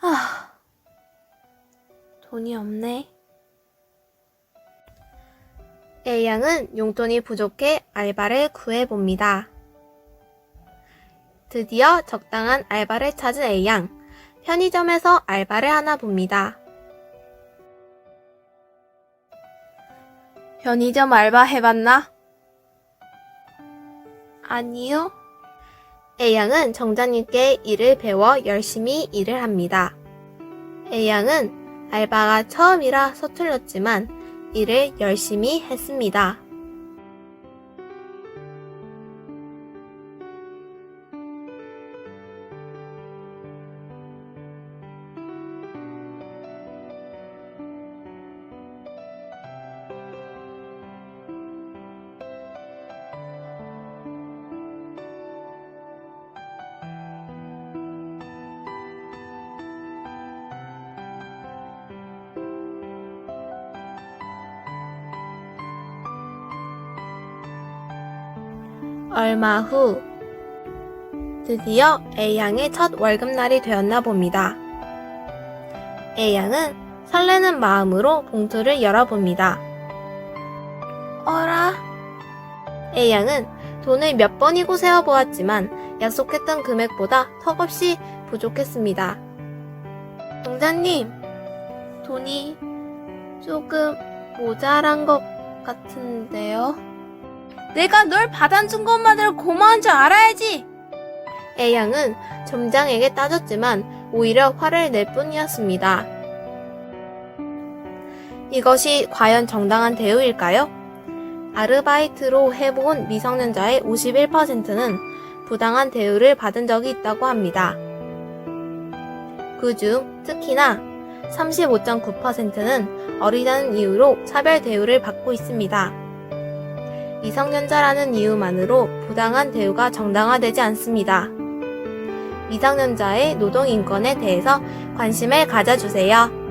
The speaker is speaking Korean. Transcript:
하, 돈이 없네. A양은 용돈이 부족해 알바를 구해봅니다. 드디어 적당한 알바를 찾은 A양. 편의점에서 알바를 하나 봅니다. 편의점 알바 해봤나? 아니요. A양은 정자님께 일을 배워 열심히 일을 합니다. A양은 알바가 처음이라 서툴렀지만 일을 열심히 했습니다. 얼마 후 드디어 A양의 첫 월급날이 되었나 봅니다. A양은 설레는 마음으로 봉투를 열어봅니다. 어라? A양은 돈을 몇 번이고 세어보았지만 약속했던 금액보다 턱없이 부족했습니다. 동자님, 돈이 조금 모자란 것 같은데요? 내가 널 받아준 것만으로 고마운 줄 알아야지. A양은 점장에게 따졌지만 오히려 화를 낼 뿐이었습니다. 이것이 과연 정당한 대우일까요? 아르바이트로 해본 미성년자의 51%는 부당한 대우를 받은 적이 있다고 합니다. 그중 특히나 35.9%는 어리다는 이유로 차별 대우를 받고 있습니다. 미성년자라는 이유만으로 부당한 대우가 정당화되지 않습니다. 미성년자의 노동인권에 대해서 관심을 가져주세요.